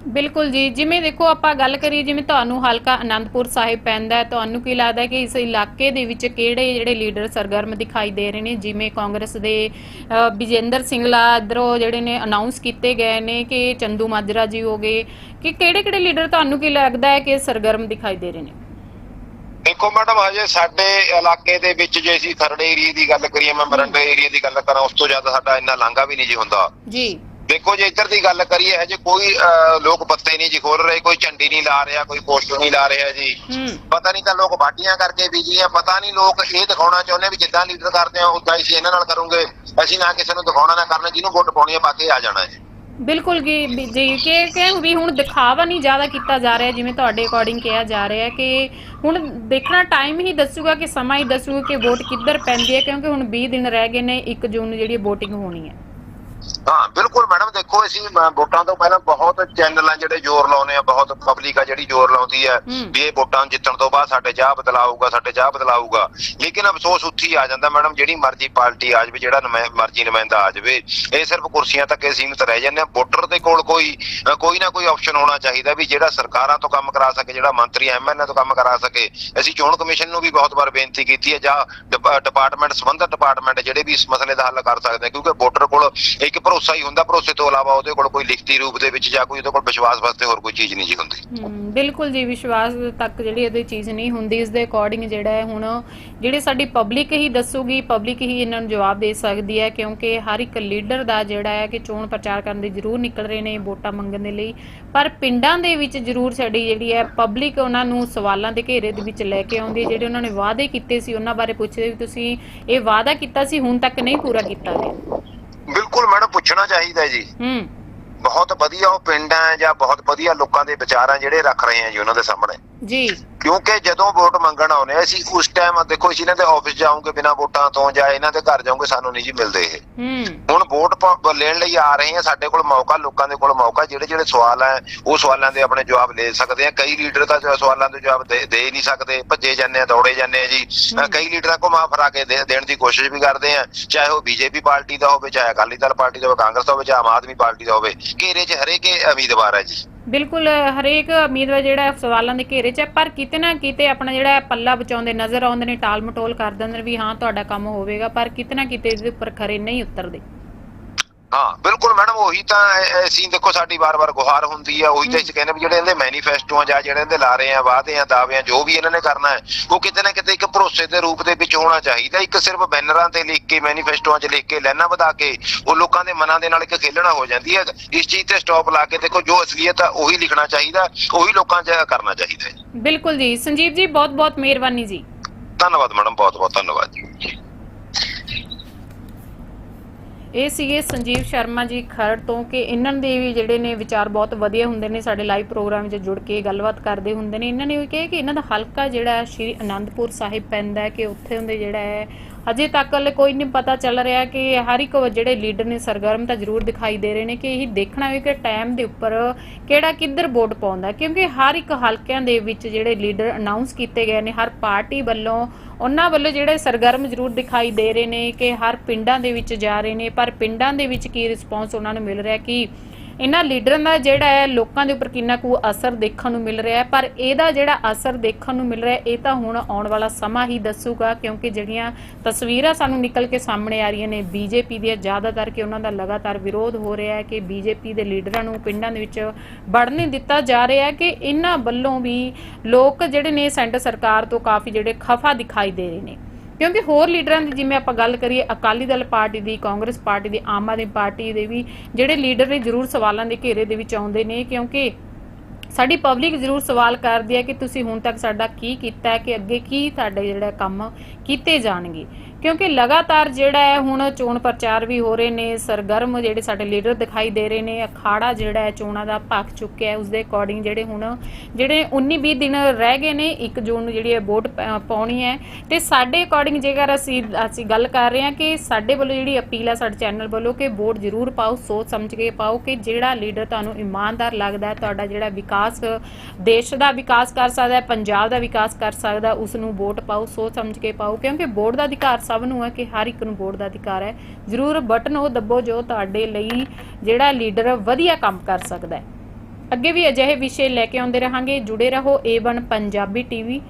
ਬਿਲਕੁਲ ਜੀ ਜਿਵੇਂ ਦੇਖੋ ਆਪਾਂ ਗੱਲ ਕਰੀਏ ਜਿਵੇਂ ਤੁਹਾਨੂੰ ਹਲਕਾ ਆਨੰਦਪੁਰ ਸਾਹਿਬ ਪੈਂਦਾ ਹੈ ਤੁਹਾਨੂੰ ਕੀ ਲੱਗਦਾ ਹੈ ਕਿ ਇਸ ਇਲਾਕੇ ਦੇ ਵਿੱਚ ਕਿਹੜੇ ਜਿਹੜੇ ਲੀਡਰ ਸਰਗਰਮ ਦਿਖਾਈ ਦੇ ਰਹੇ ਨੇ? ਜਿਵੇਂ ਕਾਂਗਰਸ ਦੇ ਅ, ਵਿਜੇਂਦਰ ਸਿੰਗਲਾ ਇਧਰੋਂ ਜਿਹੜੇ ਨੇ ਅਨਾਉਂਸ ਕੀਤੇ ਗਏ ਨੇ ਕਿ ਚੰਦੂ ਮਾਜਰਾ ਜੀ ਹੋ ਗਏ ਕਿ ਕਿਹੜੇ ਕਿਹੜੇ ਲੀਡਰ ਤੁਹਾਨੂੰ ਕੀ ਲੱਗਦਾ ਹੈ ਕਿ ਸਰਗਰਮ ਦਿਖਾਈ ਦੇ ਰਹੇ ਨੇ? ਦੇਖੋ ਮੈਡਮ ਹਜੇ ਸਾਡੇ ਇਲਾਕੇ ਦੇ ਵਿੱਚ ਜੇ ਅਸੀਂ ਖਰੜੇ ਏਰੀਆ ਦੀ ਗੱਲ ਕਰੀਏ ਮੈਂ ਮਰੰਡੇ ਏਰੀਆ ਦੀ ਗੱਲ ਕਰਾਂ ਉਸ ਤੋਂ ਜ਼ਿਆਦਾ ਸਾਡਾ ਇੰਨਾ ਲਾਂਘਾ ਵੀ ਨਹੀਂ ਜੀ ਹੁੰਦਾ। ਜੀ। ਦੇਖੋ ਜੇ ਇੱਧਰ ਦੀ ਗੱਲ ਕਰੀਏ ਹਜੇ ਕੋਈ ਲੋਕ ਪੱਤੇ ਨਹੀਂ ਜੀ ਖੋਲ ਰਹੇ ਕੋਈ ਝੰਡੀ ਨਹੀਂ ਲਾ ਰਿਹਾ ਕੋਈ ਪੋਸਟਰ ਨਹੀਂ ਲਾ ਰਿਹਾ ਜੀ। ਪਤਾ ਨਹੀਂ ਤਾਂ ਲੋਕ ਬਾਟੀਆਂ ਕਰਕੇ ਬੀਜੀ ਆ ਪਤਾ ਨਹੀਂ ਲੋਕ ਇਹ ਦਿਖਾਉਣਾ ਚਾਹੁੰਦੇ ਵੀ ਜਿੱਦਾਂ ਲੀਡਰ ਕਰਦੇ ਆ ਉਦਾਂ ਹੀ ਅਸੀਂ ਇਹਨਾਂ ਨਾਲ ਕਰੂੰਗੇ। ਅਸੀਂ ਨਾ ਕਿਸੇ ਨੂੰ ਦਿਖਾਉਣਾ ਨਾ ਕਰਨਾ ਜਿਹਨੂੰ ਵੋਟ ਪਾਉਣੀ ਆ ਬਾਕੀ ਆ ਜਾਣਾ ਜੀ। ਬਿਲਕੁਲ ਜੀ ਜੀ ਕਿ ਕਿ ਵੀ ਹੁਣ ਦਿਖਾਵਾ ਨਹੀਂ ਜ਼ਿਆਦਾ ਕੀਤਾ ਜਾ ਰਿਹਾ ਜਿਵੇਂ ਤੁਹਾਡੇ ਅਕੋਰਡਿੰਗ ਕਿਹਾ ਜਾ ਰਿਹਾ ਕਿ ਹੁਣ ਦੇਖਣਾ ਟਾਈਮ ਹੀ ਦੱਸੂਗਾ ਕਿ ਸਮਾਂ ਹੀ ਦੱਸੂਗਾ ਕਿ ਵੋਟ ਕਿੱਧਰ ਪੈਂਦੀ ਹੈ ਕਿਉਂਕਿ ਹੁਣ 20 ਦਿਨ ਰਹਿ ਗਏ ਨੇ 1 ਜੂਨ ਨੂੰ ਜਿਹੜੀ VOTING ਹੋਣੀ ਹੈ। ਹਾਂ ਬਿਲਕੁਲ ਮੈਡਮ ਦੇਖੋ ਅਸੀਂ ਵੋਟਾਂ ਤੋਂ ਪਹਿਲਾਂ ਬਹੁਤ ਚੈਨਲ ਆ ਜਿਹੜੇ ਜ਼ੋਰ ਲਾਉਨੇ ਆ ਬਹੁਤ ਪਬਲਿਕ ਆ ਜਿਹੜੀ ਜ਼ੋਰ ਲਾਉਂਦੀ ਹੂੰ। ਵੀ ਇਹ ਵੋਟਾਂ ਜਿੱਤਣ ਤੋਂ ਬਾਅਦ ਸਾਡੇ ਚਾਹ ਬਦਲਾਊਗਾ ਸਾਡੇ ਚਾਹ ਬਦਲਾਊਗਾ। ਲੇਕਿਨ ਅਫਸੋਸ ਉੱਥੇ ਆ ਜਾਂਦਾ ਮੈਡਮ ਜਿਹੜੀ ਮਰਜ਼ੀ ਪਾਰਟੀ ਆ ਜਾਵੇ ਜਿਹੜਾ ਮਰਜ਼ੀ ਨੁਮਾਇੰਦਾ ਆ ਜਾਵੇ ਇਹ ਸਿਰਫ ਕੁਰਸੀਆਂ ਤੱਕ ਹੀ ਸੀਮਿਤ ਰਹਿ ਜਾਂਦੇ ਆ। ਵੋਟਰ ਦੇ ਕੋਲ ਕੋਈ ਕੋਈ ਨਾ ਕੋਈ ਆਪਸ਼ਨ ਹੋਣਾ ਚਾਹੀਦਾ ਵੀ ਜਿਹੜਾ ਸਰਕਾਰਾਂ ਤੋਂ ਕੰਮ ਕਰਾ ਸਕੇ ਜਿਹੜਾ ਮੰਤਰੀ ਐਮਐਲਏ ਤੋਂ ਕੰਮ ਕਰਾ ਸਕੇ। ਅਸੀਂ ਚੋਣ ਕਮਿਸ਼ਨ ਨੂੰ ਵੀ ਬਹੁਤ ਵਾਰ ਬੇਨਤੀ ਕੀਤੀ ਹੈ ਜਾਂ ਡਿਪਾ- ਡਿਪਾਰਟਮੈਂਟ ਸੰਬੰਧਿਤ ਡਿਪਾਰਟਮੈਂਟ ਜਿਹੜੇ ਵੀ ਇਸ ਮਸਲੇ ਦਾ ਹੱਲ ਕਰ ਸਕਦੇ ਆ ਕਿਉਂਕਿ ਵੋਟਰ ਕੋਲ ਇੱਕ ਭਰੋਸਾ ਹੀ ਹੁੰਦਾ, ਭਰੋਸੇ ਤੋਂ ਇਲਾਵਾ ਉਹਦੇ ਕੋਲ ਕੋਈ ਲਿਖਤੀ ਰੂਪ ਦੇ ਵਿੱਚ ਜਾਂ ਕੋਈ ਉਹਦੇ ਕੋਲ ਵਿਸ਼ਵਾਸ ਵਾਸਤੇ ਹੋਰ ਕੋਈ ਚੀਜ਼ ਨਹੀਂ ਜੀ ਹੁੰਦੀ। ਬਿਲਕੁਲ ਜੀ, ਵਿਸ਼ਵਾਸ ਤੱਕ ਜਿਹੜੀ ਇਹਦੀ ਚੀਜ਼ ਨਹੀਂ ਹੁੰਦੀ, ਇਸ ਦੇ ਅਕੋਰਡਿੰਗ ਜਿਹੜਾ ਹੈ ਹੁਣ ਜਿਹੜੀ ਸਾਡੀ ਪਬਲਿਕ ਹੀ ਦੱਸੂਗੀ ਪਬਲਿਕ ਹੀ ਇਹਨਾਂ ਨੂੰ ਜਵਾਬ ਦੇ ਸਕਦੀ ਹੈ, ਕਿਉਂਕਿ ਹਰ ਇੱਕ ਲੀਡਰ ਦਾ ਜਿਹੜਾ ਹੈ ਕਿ ਚੋਣ ਪ੍ਰਚਾਰ ਕਰਨ ਦੇ ਜ਼ਰੂਰ ਨਿਕਲ ਰਹੇ ਨੇ ਵੋਟਾਂ ਮੰਗਣ ਦੇ ਲਈ, ਪਰ ਪਿੰਡਾਂ ਦੇ ਵਿੱਚ ਜ਼ਰੂਰ ਸਾਡੀ ਜਿਹੜੀ ਹੈ ਪਬਲਿਕ ਉਹਨਾਂ ਨੂੰ ਸਵਾਲਾਂ ਦੇ ਘੇਰੇ ਦੇ ਵਿੱਚ ਲੈ ਕੇ ਆਉਂਦੀ ਹੈ, ਜਿਹੜੇ ਉਹਨਾਂ ਨੇ ਵਾਅਦੇ ਕੀਤੇ ਸੀ, ਉਹਨਾਂ ਬਾਰੇ ਪੁੱਛਦੇ ਵੀ ਤੁਸੀਂ, ਇਹ ਵਾਅਦਾ ਕੀਤਾ ਸੀ, ਹੁਣ ਤੱਕ ਨਹੀਂ ਪੂਰਾ ਕੀਤਾ ਗਿਆ। ਬਿਲਕੁਲ ਮੈਡਮ ਪੁੱਛਣਾ ਚਾਹੀਦਾ ਜੀ। ਹੂੰ। ਬਹੁਤ ਵਧੀਆ ਉਹ ਪਿੰਡ ਹੈ ਜਾਂ ਬਹੁਤ ਵਧੀਆ ਲੋਕਾਂ ਦੇ ਵਿਚਾਰ ਆ ਜਿਹੜੇ ਰੱਖ ਰਹੇ ਆ ਜੀ ਉਹਨਾਂ ਦੇ ਸਾਹਮਣੇ। ਜੀ। ਕਿਉਂਕਿ ਜਦੋਂ ਵੋਟ ਮੰਗਣ ਆਉਨੇ ਅਸੀਂ ਉਸ ਟਾਈਮ ਦੇਖੋ ਅਸੀਂ ਇਹਨਾਂ ਦੇ ਆਫਿਸ ਜਾਓਗੇ ਬਿਨਾਂ ਵੋਟਾਂ ਤੋਂ ਜਾਂ ਇਹਨਾਂ ਦੇ ਘਰ ਜਾਓਗੇ ਸਾਨੂੰ ਨਹੀਂ ਜੀ ਮਿਲਦੇ ਇਹ। ਹੁਣ ਵੋਟ ਲੈਣ ਲਈ ਆ ਰਹੇ ਆ ਸਾਡੇ ਕੋਲ ਮੌਕਾ ਲੋਕਾਂ ਦੇ ਕੋਲ ਮੌਕਾ ਜਿਹੜੇ ਜਿਹੜੇ ਸਵਾਲ ਆ ਉਹ ਸਵਾਲਾਂ ਦੇ ਆਪਣੇ ਜਵਾਬ ਲੈ ਸਕਦੇ ਆ। ਕਈ ਲੀਡਰ ਤਾਂ ਜੋ ਸਵਾਲਾਂ ਦੇ ਜਵਾਬ ਦੇ ਨਹੀਂ ਸਕਦੇ ਭੱਜੇ ਜਾਂਦੇ ਆ ਦੌੜੇ ਜਾਂਦੇ ਆ ਜੀ। ਕਈ ਲੀਡਰਾਂ ਕੋ ਮਾਫ ਫਰਾ ਕੇ ਦੇਣ ਦੀ ਕੋਸ਼ਿਸ਼ ਵੀ ਕਰਦੇ ਆ ਚਾਹੇ ਉਹ ਬੀਜੇਪੀ ਪਾਰਟੀ ਦਾ ਹੋਵੇ ਚਾਹੇ ਅਕਾਲੀ ਦਲ ਪਾਰਟੀ ਦਾ ਹੋਵੇ ਕਾਂਗਰਸ ਦਾ ਹੋਵੇ ਚਾਹੇ ਆਮ ਆਦਮੀ ਪਾਰਟੀ ਦਾ ਹੋਵੇ। ਘੇਰੇ 'ਚ ਹਰੇਕ ਉਮੀਦਵਾਰ ਹੈ ਜੀ। ਬਿਲਕੁਲ, ਹਰੇਕ ਉਮੀਦਵਾਰ ਜਿਹੜਾ ਸਵਾਲਾਂ ਦੇ ਘੇਰੇ 'ਚ ਹੈ, ਪਰ ਕਿਤੇ ਨਾ ਕਿਤੇ ਆਪਣਾ ਜਿਹੜਾ ਪੱਲਾ ਬਚਾਉਂਦੇ ਨਜ਼ਰ ਆਉਂਦੇ ਨੇ, ਟਾਲ ਮਟੋਲ ਕਰ ਦਿੰਦੇ ਨੇ ਵੀ ਹਾਂ, ਤੁਹਾਡਾ ਕੰਮ ਹੋਵੇਗਾ, ਪਰ ਕਿਤੇ ਨਾ ਕਿਤੇ ਇਹਦੇ ਉੱਪਰ ਖਰੇ ਨਹੀਂ ਉਤਰਦੇ। ਹਾਂ ਬਿਲਕੁਲ ਮੈਡਮ ਉਹੀ ਤਾਂ ਅਸੀਂ ਦੇਖੋ ਸਾਡੀ ਵਾਰ-ਵਾਰ ਗੁਹਾਰ ਹੁੰਦੀ ਆ ਉਹੀ ਤਾਂ ਅਸੀਂ ਕਹਿੰਦੇ ਵੀ ਜਿਹੜੇ ਇਹਦੇ ਮੈਨੀਫੈਸਟੋ ਆ ਜਾਂ ਜਿਹੜੇ ਇਹਦੇ ਲਾਰੇ ਆ ਵਾਅਦੇ ਆ ਦਾਅਵੇ ਆ ਜੋ ਵੀ ਇਹਨਾਂ ਨੇ ਕਰਨਾ ਹੈ ਉਹ ਕਿਤੇ ਨਾ ਕਿਤੇ ਇੱਕ ਭਰੋਸੇ ਦੇ ਰੂਪ ਦੇ ਵਿੱਚ ਹੋਣਾ ਚਾਹੀਦਾ। ਇੱਕ ਸਿਰਫ ਬੈਨਰਾਂ ਤੇ ਲਿਖ ਕੇ ਮੈਨੀਫੈਸਟੋਆਂ 'ਚ ਲਿਖ ਕੇ ਲਾਈਨਾਂ ਵਧਾ ਕੇ ਉਹ ਲੋਕਾਂ ਦੇ ਮਨਾਂ ਦੇ ਨਾਲ ਇੱਕ ਖੇਲਣਾ ਹੋ ਜਾਂਦੀ ਹੈ। ਇਸ ਚੀਜ਼ ਤੇ ਸਟਾਪ ਲਾ ਕੇ ਦੇਖੋ ਜੋ ਅਸਲੀਅਤ ਆ ਉਹੀ ਲਿਖਣਾ ਚਾਹੀਦਾ ਉਹੀ ਲੋਕਾਂ 'ਚ ਕਰਨਾ ਚਾਹੀਦਾ ਬਿਲਕੁਲ ਜੀ। ਸੰਜੀਵ ਜੀ ਬਹੁਤ ਬਹੁਤ ਮਿਹਰਬਾਨੀ ਜੀ। ਧੰਨਵਾਦ ਮੈਡਮ ਬਹੁਤ-ਬਹੁਤ ਧੰਨਵਾਦ ਜੀ। ਇਹ ਸੀਗੇ ਸੰਜੀਵ ਸ਼ਰਮਾ ਜੀ ਖਰੜ ਤੋਂ ਕਿ ਇਹਨਾਂ ਦੇ ਵੀ ਜਿਹੜੇ ਨੇ ਵਿਚਾਰ ਬਹੁਤ ਵਧੀਆ ਹੁੰਦੇ ਨੇ, ਸਾਡੇ ਲਾਈਵ ਪ੍ਰੋਗਰਾਮ 'ਚ ਜੁੜ ਕੇ ਗੱਲਬਾਤ ਕਰਦੇ ਹੁੰਦੇ ਨੇ। ਇਹਨਾਂ ਨੇ ਵੀ ਕਿਹਾ ਕਿ ਇਹਨਾਂ ਦਾ ਹਲਕਾ ਜਿਹੜਾ ਸ਼੍ਰੀ ਅਨੰਦਪੁਰ ਸਾਹਿਬ ਪੈਂਦਾ ਹੈ ਕਿ ਉੱਥੇ ਹੁੰਦੇ ਜਿਹੜਾ ਹੈ ਅਜੇ ਤੱਕ ਹਲੇ ਕੋਈ ਨਹੀਂ ਪਤਾ ਚੱਲ ਰਿਹਾ ਕਿ ਹਰ ਇੱਕ ਜਿਹੜੇ ਲੀਡਰ ਨੇ ਸਰਗਰਮ ਤਾਂ ਜ਼ਰੂਰ ਦਿਖਾਈ ਦੇ ਰਹੇ ਨੇ ਕਿ ਇਹ ਦੇਖਣਾ ਵੀ ਕਿ ਟਾਈਮ ਦੇ ਉੱਪਰ ਕਿਹੜਾ ਕਿੱਧਰ ਵੋਟ ਪਾਉਂਦਾ, ਕਿਉਂਕਿ ਹਰ ਇੱਕ ਹਲਕਿਆਂ ਦੇ ਵਿੱਚ ਜਿਹੜੇ ਲੀਡਰ ਅਨਾਉਂਸ ਕੀਤੇ ਗਏ ਨੇ, ਹਰ ਪਾਰਟੀ ਵੱਲੋਂ ਉਹਨਾਂ ਵੱਲੋਂ ਜਿਹੜੇ ਸਰਗਰਮ ਜ਼ਰੂਰ ਦਿਖਾਈ ਦੇ ਰਹੇ ਨੇ ਕਿ ਹਰ ਪਿੰਡਾਂ ਦੇ ਵਿੱਚ ਜਾ ਰਹੇ ਨੇ, ਪਰ ਪਿੰਡਾਂ ਦੇ ਵਿੱਚ ਕੀ ਰਿਸਪੌਂਸ ਉਹਨਾਂ ਨੂੰ ਮਿਲ ਰਿਹਾ ਕਿ ਇਹਨਾਂ ਲੀਡਰਾਂ ਦਾ ਜਿਹੜਾ ਹੈ ਲੋਕਾਂ ਦੇ ਉੱਪਰ ਕਿੰਨਾ ਕੁ ਅਸਰ ਦੇਖਣ ਨੂੰ ਮਿਲ ਰਿਹਾ ਹੈ ਪਰ ਇਹਦਾ ਜਿਹੜਾ ਅਸਰ ਦੇਖਣ ਨੂੰ ਮਿਲ ਰਿਹਾ ਹੈ, ਇਹ ਤਾਂ ਹੁਣ ਆਉਣ ਵਾਲਾ ਸਮਾਂ ਹੀ ਦੱਸੂਗਾ ਕਿਉਂਕਿ ਜਿਹੜੀਆਂ ਤਸਵੀਰਾਂ ਸਾਨੂੰ ਨਿਕਲ ਕੇ ਸਾਹਮਣੇ ਆ ਰਹੀਆਂ ਨੇ ਬੀਜੇਪੀ ਦੀਆਂ ਜ਼ਿਆਦਾਤਰ ਕਿ ਉਹਨਾਂ ਦਾ ਲਗਾਤਾਰ ਵਿਰੋਧ ਹੋ ਰਿਹਾ ਹੈ ਕਿ ਬੀਜੇਪੀ ਦੇ ਲੀਡਰਾਂ ਨੂੰ ਪਿੰਡਾਂ ਦੇ ਵਿੱਚ ਵੜਨ ਨਹੀਂ ਦਿੱਤਾ ਜਾ ਰਿਹਾ ਹੈ ਕਿ ਇਹਨਾਂ ਵੱਲੋਂ ਵੀ ਲੋਕ ਜਿਹੜੇ ਨੇ ਸੈਂਟਰ ਸਰਕਾਰ ਤੋਂ ਕਾਫੀ ਜਿਹੜੇ ਖਫਾ ਦਿਖਾਈ ਦੇ ਰਹੇ ਨੇ। ਕਿਉਂਕਿ ਹੋਰ ਲੀਡਰਾਂ ਦੀ ਜਿਵੇਂ ਆਪਾਂ ਗੱਲ ਕਰੀਏ, ਅਕਾਲੀ ਦਲ ਪਾਰਟੀ ਦੀ, ਕਾਂਗਰਸ ਪਾਰਟੀ ਦੀ, ਆਮ ਆਦਮੀ ਪਾਰਟੀ ਦੇ ਵੀ ਜਿਹੜੇ ਲੀਡਰ ਨੇ ਜ਼ਰੂਰ ਸਵਾਲਾਂ ਦੇ ਘੇਰੇ ਦੇ ਵਿੱਚ ਆਉਂਦੇ ਨੇ ਕਿਉਂਕਿ ਸਾਡੀ ਪਬਲਿਕ ਜ਼ਰੂਰ ਸਵਾਲ ਕਰਦੀ ਹੈ ਕਿ ਤੁਸੀਂ ਹੁਣ ਤੱਕ ਸਾਡਾ ਕੀ ਕੀਤਾ ਹੈ, ਕਿ ਅੱਗੇ ਕੀ ਤੁਹਾਡੇ ਜਿਹੜਾ ਕੰਮ ਕੀਤੇ ਜਾਣਗੇ। ਕਿਉਂਕਿ ਲਗਾਤਾਰ ਜਿਹੜਾ ਹੈ, ਹੁਣ ਚੋਣ ਪ੍ਰਚਾਰ ਵੀ ਹੋ ਰਹੇ ਨੇ, ਸਰਗਰਮ ਜਿਹੜੇ ਸਾਡੇ ਲੀਡਰ ਦਿਖਾਈ ਦੇ ਰਹੇ ਨੇ, ਅਖਾੜਾ ਜਿਹੜਾ ਹੈ, ਚੋਣਾਂ ਦਾ ਭਖ ਚੁੱਕਿਆ ਹੈ ਉਸ ਦੇ ਅਕੋਰਡਿੰਗ ਜਿਹੜੇ ਹੁਣ, ਜਿਹੜੇ 19 20 ਦਿਨ ਰਹਿ ਗਏ ਨੇ 1 ਜੂਨ ਨੂੰ ਜਿਹੜੀ ਹੈ ਵੋਟ ਪਾਉਣੀ ਹੈ। ਤੇ ਸਾਡੇ ਅਕੋਰਡਿੰਗ ਜੇਕਰ ਅਸੀਂ ਅਸੀਂ ਗੱਲ ਕਰ ਰਹੇ ਹਾਂ ਕਿ ਸਾਡੇ ਵੱਲੋਂ ਜਿਹੜੀ ਅਪੀਲ ਹੈ, ਸਾਡੇ ਚੈਨਲ ਵੱਲੋਂ ਕਿ ਵੋਟ ਜ਼ਰੂਰ ਪਾਓ, ਸੋਚ ਸਮਝ ਕੇ ਪਾਓ ਕਿ ਜਿਹੜਾ ਲੀਡਰ ਤੁਹਾਨੂੰ ਇਮਾਨਦਾਰ ਲੱਗਦਾ ਹੈ, ਤੁਹਾਡਾ ਜਿਹੜਾ ਵਿਕਾਸ, ਦੇਸ਼ ਦਾ ਵਿਕਾਸ ਕਰ ਸਕਦਾ ਹੈ, ਪੰਜਾਬ ਦਾ ਵਿਕਾਸ ਕਰ ਸਕਦਾ ਉਸ ਨੂੰ ਵੋਟ ਪਾਓ, ਸੋਚ ਸਮਝ ਕੇ ਪਾਓ, ਕਿਉਂਕਿ ਵੋਟ ਦਾ ਅਧਿਕਾਰ ਸਭ ਨੂੰ ਹੈ ਕਿ ਹਰ ਇੱਕ ਨੂੰ ਵੋਟ ਦਾ ਅਧਿਕਾਰ ਹੈ। ਜ਼ਰੂਰ ਬਟਨ ਉਹ ਦੱਬੋ ਜੋ ਤੁਹਾਡੇ ਲਈ ਜਿਹੜਾ ਲੀਡਰ ਵਧੀਆ ਕੰਮ ਕਰ ਸਕਦਾ ਹੈ। ਅੱਗੇ ਵੀ ਅਜਿਹੇ ਵਿਸ਼ੇ ਲੈ ਕੇ ਆਉਂਦੇ ਰਹਾਂਗੇ। ਜੁੜੇ ਰਹੋ A1 ਪੰਜਾਬੀ ਟੀਵੀ।